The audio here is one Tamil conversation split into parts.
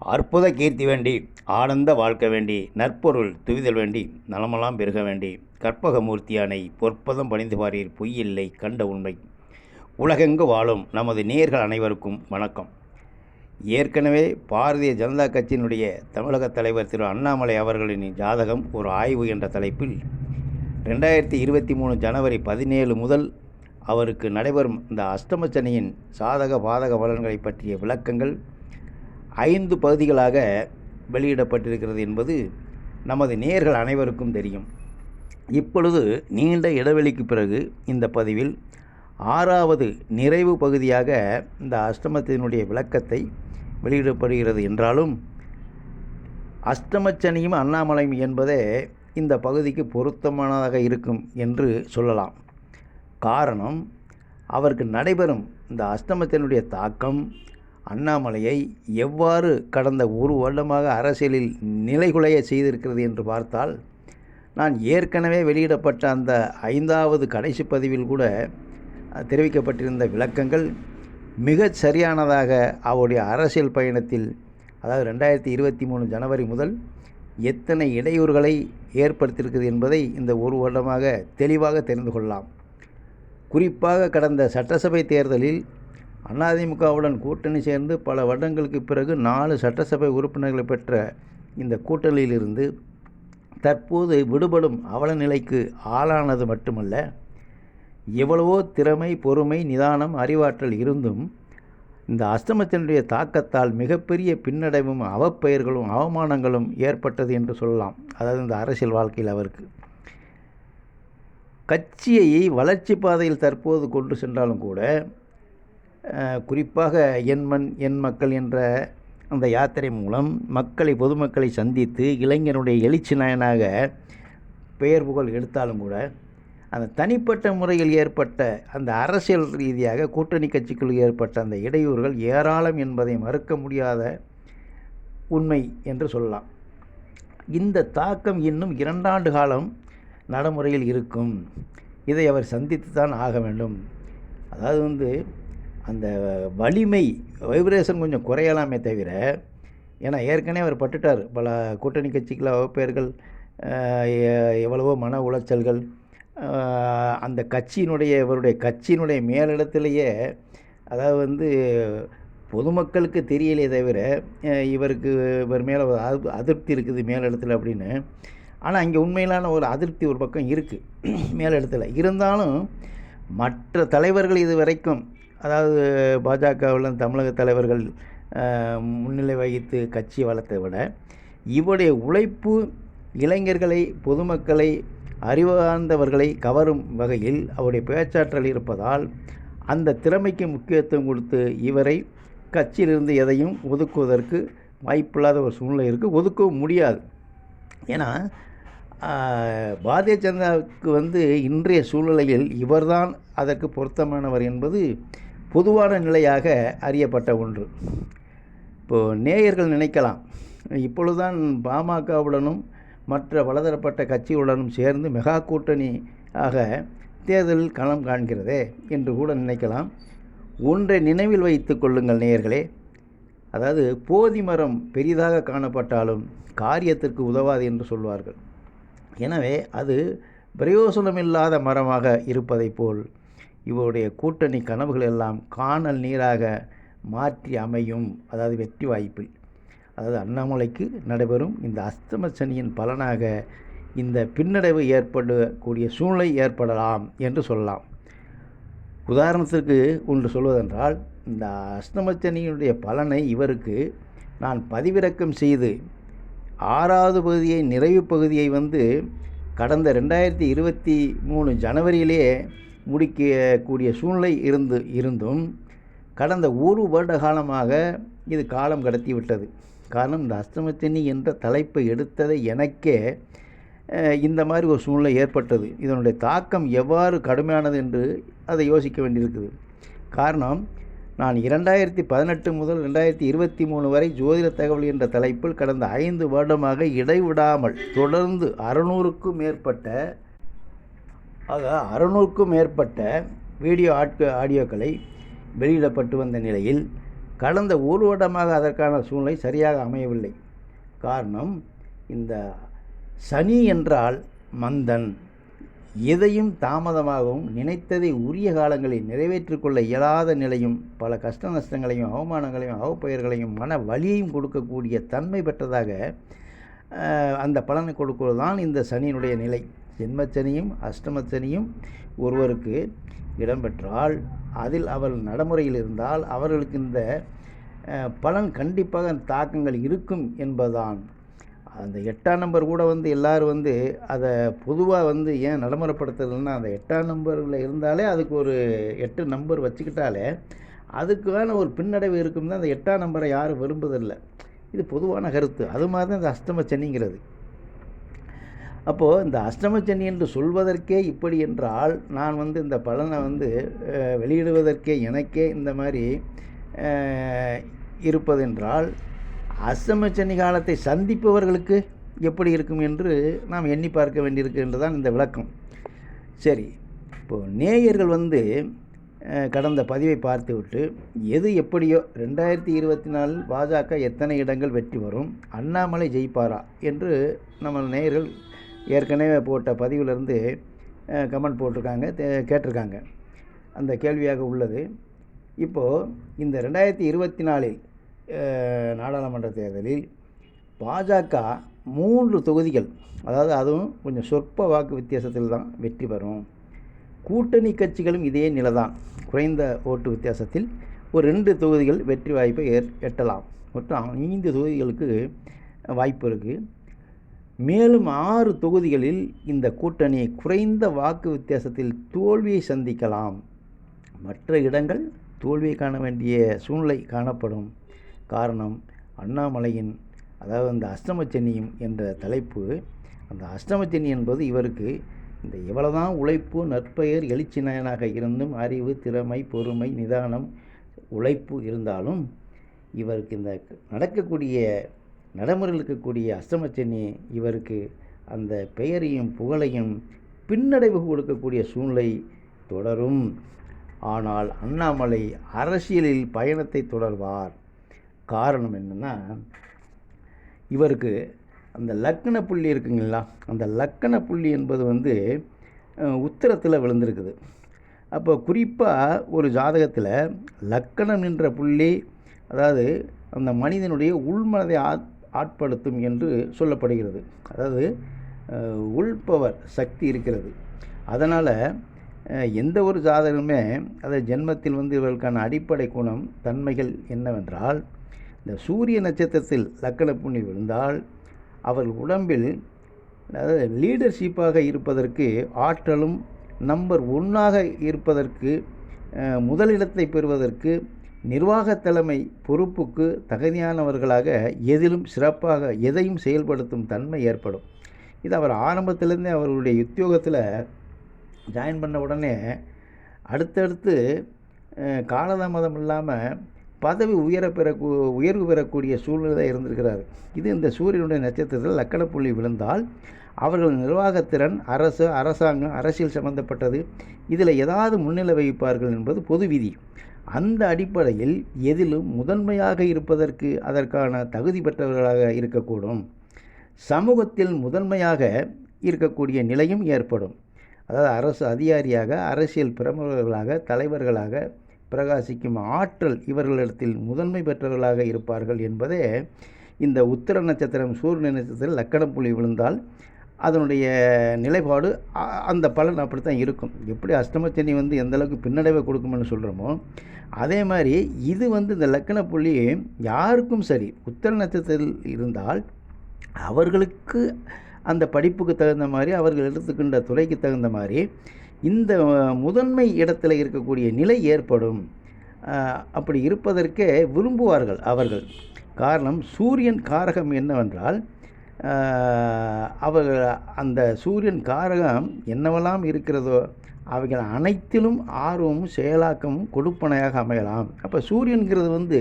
அற்புத கீர்த்தி வேண்டி ஆனந்த வாழ்க்க வேண்டி நற்பொருள் துவிதல் வேண்டி நலமெல்லாம் பெருக வேண்டி கற்பக மூர்த்தியானை பொற்பதம் பணிந்து பாரீர் பொய்யில்லை கண்ட உண்மை. உலகெங்கு வாழும் நமது நேர்கள் அனைவருக்கும் வணக்கம். ஏற்கனவே பாரதிய ஜனதா கட்சியினுடைய தமிழக தலைவர் திரு அண்ணாமலை அவர்களின் ஜாதகம் ஒரு ஆய்வு என்ற தலைப்பில் ரெண்டாயிரத்தி இருபத்தி மூணு ஜனவரி பதினேழு முதல் அவருக்கு நடைபெறும் இந்த அஷ்டமச்சனியின் சாதக பாதக பலன்களை பற்றிய விளக்கங்கள் ஐந்து பகுதிகளாக வெளியிடப்பட்டிருக்கிறது என்பது நமது நேர்கள் அனைவருக்கும் தெரியும். இப்பொழுது நீண்ட இடைவெளிக்கு பிறகு இந்த பதிவில் ஆறாவது நிறைவு பகுதியாக இந்த அஷ்டமத்தினுடைய விளக்கத்தை வெளியிடப்படுகிறது என்றாலும் அஷ்டமச்சனியும் அண்ணாமலையும் என்பதே இந்த பகுதிக்கு பொருத்தமானதாக இருக்கும் என்று சொல்லலாம். காரணம் அவருக்கு நடைபெறும் இந்த அஷ்டமத்தினுடைய தாக்கம் அண்ணாமலையை எவ்வாறு கடந்த ஒரு வருடமாக அரசியலில் நிலைகுலைய செய்திருக்கிறது என்று பார்த்தால் நான் ஏற்கனவே வெளியிடப்பட்ட அந்த ஐந்தாவது கடைசி பதிவில் கூட தெரிவிக்கப்பட்டிருந்த விளக்கங்கள் மிகச் சரியானதாக அவருடைய அரசியல் பயணத்தில் அதாவது ரெண்டாயிரத்தி இருபத்தி மூணு ஜனவரி முதல் எத்தனை இடையூறுகளை ஏற்படுத்தியிருக்குது என்பதை இந்த ஒரு வருடமாக தெளிவாக தெரிந்து கொள்ளலாம். குறிப்பாக கடந்த சட்டசபை தேர்தலில் அதிமுகவுடன் கூட்டணி சேர்ந்து பல வருடங்களுக்கு பிறகு நாலு சட்டசபை உறுப்பினர்களை பெற்ற இந்த கூட்டணியிலிருந்து தற்போது விடுபடும் அவல நிலைக்கு ஆளானது மட்டுமல்ல எவ்வளவோ திறமை பொறுமை நிதானம் அறிவாற்றல் இருந்தும் இந்த அஸ்தமத்தினுடைய தாக்கத்தால் மிகப்பெரிய பின்னடைவும் அவப்பெயர்களும் அவமானங்களும் ஏற்பட்டது என்று சொல்லலாம். அதாவது இந்த அரசியல் வாழ்க்கையில் அவருக்கு. கட்சியை வளர்ச்சி பாதையில் தற்போது கொண்டு சென்றாலும் கூட குறிப்பாக என் மண் என் மக்கள் என்ற அந்த யாத்திரை மூலம் மக்களை பொதுமக்களை சந்தித்து இளைஞனுடைய எழுச்சி நாயனாக பெயர் புகழ் எடுத்தாலும் கூட அந்த தனிப்பட்ட முறையில் ஏற்பட்ட அந்த அரசியல் ரீதியாக கூட்டணி கட்சிக்குள் ஏற்பட்ட அந்த இடையூறுகள் ஏராளம் என்பதை மறுக்க முடியாத உண்மை என்று சொல்லலாம். இந்த தாக்கம் இன்னும் இரண்டாண்டு காலம் நடைமுறையில் இருக்கும். இதை அவர் சந்தித்து தான் ஆக வேண்டும். அதாவது வந்து அந்த வலிமை வைப்ரேஷன் கொஞ்சம் குறையலாமே தவிர ஏன்னா ஏற்கனவே அவர் பட்டுட்டார். பல கூட்டணி கட்சிகள் வகுப்பேர்கள் எவ்வளவோ மன உளைச்சல்கள் அந்த கட்சியினுடைய இவருடைய கட்சியினுடைய மேலிடத்திலேயே அதாவது வந்து பொதுமக்களுக்கு தெரியலையே தவிர இவருக்கு இவர் மேலே அதிருப்தி இருக்குது மேலிடத்தில் அப்படின்னு. ஆனால் இங்கே உண்மையிலான ஒரு அதிருப்தி ஒரு பக்கம் இருக்குது மேலிடத்தில். இருந்தாலும் மற்ற தலைவர்கள் இது வரைக்கும் அதாவது பாஜகவில் தமிழக தலைவர்கள் முன்னிலை வகித்து கட்சி வளர்த்தை விட இவருடைய உழைப்பு இளைஞர்களை பொதுமக்களை அறிவார்ந்தவர்களை கவரும் வகையில் அவருடைய பேச்சாற்றல் இருப்பதால் அந்த திறமைக்கு முக்கியத்துவம் கொடுத்து இவரை கட்சியிலிருந்து எதையும் ஒதுக்குவதற்கு வாய்ப்பில்லாத ஒரு சூழ்நிலை இருக்குது ஒதுக்கவும் முடியாது. ஏன்னா பாரதிய ஜனதாவுக்கு வந்து இன்றைய சூழ்நிலையில் இவர்தான் அதற்கு பொருத்தமானவர் என்பது பொதுவான நிலையாக அறியப்பட்ட ஒன்று. இப்போது நேயர்கள் நினைக்கலாம் இப்பொழுதுதான் பாமகவுடனும் மற்ற பலதரப்பட்ட கட்சிகளுடனும் சேர்ந்து மெகா கூட்டணி ஆக தேர்தலில் களம் காண்கிறதே என்று கூட நினைக்கலாம். ஒன்றை நினைவில் வைத்து கொள்ளுங்கள் நேயர்களே. அதாவது போதி மரம் பெரிதாக காணப்பட்டாலும் காரியத்திற்கு உதவாது என்று சொல்வார்கள். எனவே அது பிரயோசனமில்லாத மரமாக இருப்பதைப் போல் இவருடைய கூட்டணி கனவுகள் எல்லாம் காணல் நீராக மாற்றி அமையும். அதாவது வெற்றி வாய்ப்பில் அதாவது அண்ணாமலைக்கு நடைபெறும் இந்த அஸ்தம சனியின் பலனாக இந்த பின்னடைவு ஏற்படக்கூடிய சூழ்நிலை ஏற்படலாம் என்று சொல்லலாம். உதாரணத்திற்கு ஒன்று சொல்வதென்றால் இந்த அஸ்தமச்சனியினுடைய பலனை இவருக்கு நான் பதிவிறக்கம் செய்து ஆறாவது பகுதியை நிறைவு பகுதியை வந்து கடந்த ரெண்டாயிரத்தி இருபத்தி மூணு ஜனவரியிலே முடிக்கக்கூடிய சூழ்நிலை இருந்து இருந்தும் கடந்த ஒரு வருட காலமாக இது காலம் கடத்தி விட்டது. காரணம் இந்த அஸ்தமத்தினி என்ற தலைப்பை எடுத்ததை எனக்கே இந்த மாதிரி ஒரு சூழ்நிலை ஏற்பட்டது. இதனுடைய தாக்கம் எவ்வாறு கடுமையானது என்று அதை யோசிக்க வேண்டியிருக்குது. காரணம் நான் இரண்டாயிரத்தி பதினெட்டு முதல் ரெண்டாயிரத்தி இருபத்தி மூணு வரை ஜோதிட தகவல் என்ற தலைப்பில் கடந்த ஐந்து வருடமாக இடைவிடாமல் தொடர்ந்து அறுநூறுக்கும் மேற்பட்ட ஆக அறுநூறுக்கும் மேற்பட்ட வீடியோ ஆட்க ஆடியோக்களை வெளியிடப்பட்டு வந்த நிலையில் கடந்த ஒரு வருடமாக அதற்கான சூழ்நிலை சரியாக அமையவில்லை. காரணம் இந்த சனி என்றால் மந்தன். எதையும் தாமதமாகவும் நினைத்ததை உரிய காலங்களில் நிறைவேற்றிக்கொள்ள இயலாத நிலையும் பல கஷ்ட நஷ்டங்களையும் அவமானங்களையும் அவப்பெயர்களையும் மன வலியையும் கொடுக்கக்கூடிய தன்மை பெற்றதாக அந்த பலனை கொடுக்கிறது தான் இந்த சனியினுடைய நிலை. ஜென்மச்சனியும் அஷ்டமச்சனியும் ஒருவருக்கு இடம்பெற்றால் அதில் அவர் நடைமுறையில் இருந்தால் அவர்களுக்கு இந்த பலன் கண்டிப்பாக தாக்கங்கள் இருக்கும் என்பதுதான். அந்த எட்டாம் நம்பர் கூட வந்து எல்லாரும் வந்து அதை பொதுவாக வந்து ஏன் நடைமுறைப்படுத்துறதுன்னா அந்த எட்டாம் நம்பரில் இருந்தாலே அதுக்கு ஒரு எட்டு நம்பர் வச்சுக்கிட்டாலே அதுக்கான ஒரு பின்னடைவு இருக்கும் தான் அந்த எட்டாம் நம்பரை யாரும் விரும்புவதில்லை இது பொதுவான கருத்து. அது மாதிரி தான் இந்த அஷ்டம சனிங்கிறது அப்போது இந்த அஷ்டமச்சனி என்று சொல்வதற்கே இப்படி என்றால் நான் வந்து இந்த பலனை வந்து வெளியிடுவதற்கே எனக்கே இந்த மாதிரி இருப்பதென்றால் அஷ்டமச்சனி காலத்தை சந்திப்பவர்களுக்கு எப்படி இருக்கும் என்று நாம் எண்ணி பார்க்க வேண்டியிருக்கு என்று தான் இந்த விளக்கம். சரி இப்போது நேயர்கள் வந்து கடந்த பதிவை பார்த்துவிட்டு எது எப்படியோ ரெண்டாயிரத்தி இருபத்தி நாலில் பாஜக எத்தனை இடங்கள் வெற்றி வரும் அண்ணாமலை ஜெயிப்பாரா என்று நம்ம நேயர்கள் ஏற்கனவே போட்ட பதிவிலிருந்து கமெண்ட் போட்டிருக்காங்க தே- கேட்டிருக்காங்க. அந்த கேள்வியாக உள்ளது. இப்போது இந்த ரெண்டாயிரத்தி இருபத்தி நாலில் நாடாளுமன்ற தேர்தலில் பாஜக மூன்று தொகுதிகள் அதாவது அதுவும் கொஞ்சம் சொற்ப வாக்கு வித்தியாசத்தில் தான் வெற்றி பெறும். கூட்டணி கட்சிகளும் இதே நிலைதான். குறைந்த ஓட்டு வித்தியாசத்தில் ஒரு ரெண்டு தொகுதிகள் வெற்றி வாய்ப்பை ஏற் எட்டலாம். மொத்தம் ஐந்து தொகுதிகளுக்கு வாய்ப்பு இருக்குது மேலும் ஆறு தொகுதிகளில் இந்த கூட்டணி குறைந்த வாக்கு வித்தியாசத்தில் தோல்வியை சந்திக்கலாம். மற்ற இடங்கள் தோல்வியை காண வேண்டிய சூழ்நிலை காணப்படும். காரணம் அண்ணாமலையின் அதாவது அந்த அஷ்டமச்சனியும் என்ற தலைப்பு. அந்த அஷ்டமச்சனி என்பது இவருக்கு இந்த எவ்வளவுதான் உழைப்பு நற்பெயர் எழுச்சி நயனாக இருந்தும் அறிவு திறமை பொறுமை நிதானம் உழைப்பு இருந்தாலும் இவருக்கு இந்த நடக்கக்கூடிய நடைமுறையில் இருக்கக்கூடிய அஷ்டமச்சனி இவருக்கு அந்த பெயரையும் புகழையும் பின்னடைவு கொடுக்கக்கூடிய சூழ்நிலை தொடரும். ஆனால் அண்ணாமலை அரசியலில் பயணத்தை தொடர்வார். காரணம் என்னென்னா இவருக்கு அந்த லக்கண புள்ளி இருக்குங்களா அந்த லக்கண புள்ளி என்பது வந்து உத்தரத்தில் விழுந்திருக்குது. அப்போ குறிப்பாக ஒரு ஜாதகத்தில் லக்கணம் என்ற புள்ளி அதாவது அந்த மனிதனுடைய உள்மனதை ஆட் ஆட்படுத்தும் என்று சொல்லப்படுகிறது. அதாவது உள்பவர் சக்தி இருக்கிறது. அதனால் எந்த ஒரு ஜாதகமே அதை ஜென்மத்தில் வந்து இவர்களுக்கான அடிப்படை குணம் தன்மைகள் என்னவென்றால் இந்த சூரிய நட்சத்திரத்தில் லக்கண புண்ணி விழுந்தால் அவர்கள் உடம்பில் அதாவது லீடர்ஷிப்பாக இருப்பதற்கு ஆற்றலும் நம்பர் ஒன்றாக இருப்பதற்கு முதலிடத்தை பெறுவதற்கு நிர்வாகத் தலைமை பொறுப்புக்கு தகுதியானவர்களாக எதிலும் சிறப்பாக எதையும் செயல்படுத்தும் தன்மை ஏற்படும். இது அவர் ஆரம்பத்திலேருந்தே அவர்களுடைய உத்தியோகத்தில் ஜாயின் பண்ண உடனே அடுத்தடுத்து காலதாமதம் இல்லாமல் பதவி உயர பெற உயர்வு பெறக்கூடிய சூழ்நிலை இருந்திருக்கிறார். இது இந்த சூரியனுடைய நட்சத்திரத்தில் லக்கணப்புள்ளி விழுந்தால் அவர்கள் நிர்வாகத்திறன் அரசு அரசாங்கம் அரசியல் சம்பந்தப்பட்டது. இதில் ஏதாவது முன்னிலை வகிப்பார்கள் என்பது பொது விதி. அந்த அடிப்படையில் எதிலும் முதன்மையாக இருப்பதற்கு அதற்கான தகுதி பெற்றவர்களாக இருக்கக்கூடும். சமூகத்தில் முதன்மையாக இருக்கக்கூடிய நிலையும் ஏற்படும். அதாவது அரசு அதிகாரியாக அரசியல் பிரமுகர்களாக தலைவர்களாக பிரகாசிக்கும் ஆற்றல் இவர்களிடத்தில் முதன்மை பெற்றவர்களாக இருப்பார்கள் என்பதே இந்த உத்திர நட்சத்திரம் சூரிய நட்சத்திரம் லக்கண விழுந்தால் அதனுடைய நிலைப்பாடு அ- அந்த பலன் அப்படி தான் இருக்கும். எப்படி அஷ்டமச்சனி வந்து எந்த அளவுக்கு பின்னடைவை கொடுக்கும்னு சொல்கிறோமோ அதே மாதிரி இது வந்து இந்த லக்கண புள்ளி யாருக்கும் சரி. உத்தர நட்சத்திரத்தில் இருந்தால் அவர்களுக்கு அந்த படிப்புக்கு தகுந்த மாதிரி அவர்கள் எடுத்துக்கின்ற துறைக்கு தகுந்த மாதிரி இந்த முதன்மை இடத்துல இருக்கக்கூடிய நிலை ஏற்படும். அப்படி இருப்பதற்கே விரும்புவார்கள் அவர்கள். காரணம் சூரியன் காரகம் என்னவென்றால் அவர்கள் அந்த சூரியன் காரகம் என்னவெல்லாம் இருக்கிறதோ அவைகள் அனைத்திலும் ஆர்வமும் செயலாக்கமும் கொடுப்பனையாக அமையலாம். அப்போ சூரியன்கிறது வந்து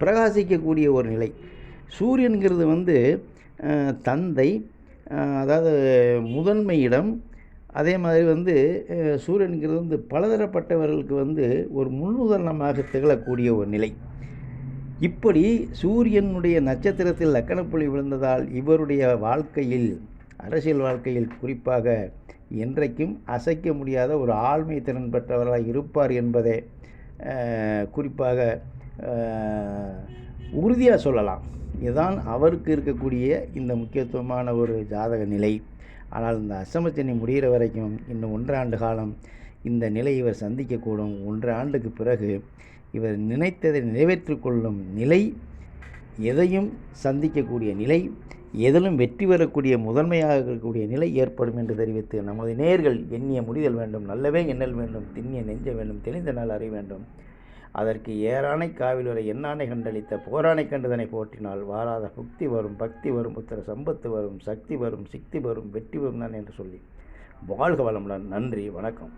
பிரகாசிக்கக்கூடிய ஒரு நிலை. சூரியன்கிறது வந்து தந்தை அதாவது முதன்மை இடம் அதே மாதிரி வந்து சூரியன்கிறது வந்து பலதரப்பட்டவர்களுக்கு வந்து ஒரு முன்னுதாரணமாக திகழக்கூடிய ஒரு நிலை. இப்படி சூரியனுடைய நட்சத்திரத்தில் லக்கணப்புள்ளி விழுந்ததால் இவருடைய வாழ்க்கையில் அரசியல் வாழ்க்கையில் குறிப்பாக என்றைக்கும் அசைக்க முடியாத ஒரு ஆழ்மை திறன் பெற்றவராக இருப்பார் என்பதை குறிப்பாக உறுதியாக சொல்லலாம். இதுதான் அவருக்கு இருக்கக்கூடிய இந்த முக்கியத்துவமான ஒரு ஜாதக நிலை. ஆனால் இந்த அசமச்சனி முடிகிற வரைக்கும் இன்னும் ஒன்றாண்டு காலம் இந்த நிலை இவர் சந்திக்கக்கூடும். ஒன்று ஆண்டுக்கு பிறகு இவர் நினைத்ததை நிறைவேற்றி கொள்ளும் நிலை எதையும் சந்திக்கக்கூடிய நிலை எதிலும் வெற்றி பெறக்கூடிய முதன்மையாக இருக்கக்கூடிய நிலை ஏற்படும் என்று தெரிவித்து நமது நேர்கள் எண்ணிய முடிதல் வேண்டும் நல்லவே எண்ணல் வேண்டும் திண்ணிய நெஞ்ச வேண்டும் தெளிந்த நாள் அறிய வேண்டும். அதற்கு ஏறானை காவில் வரை எண்ணானை கண்டளித்த போரானை கண்டதனை போற்றினால் வாராத புக்தி வரும் பக்தி வரும் புத்திர சம்பத்து வரும் சக்தி வரும் சிக்தி வரும் வெற்றி வரும் தான் என்று சொல்லி. வாழ்க வளமுடன். நன்றி வணக்கம்.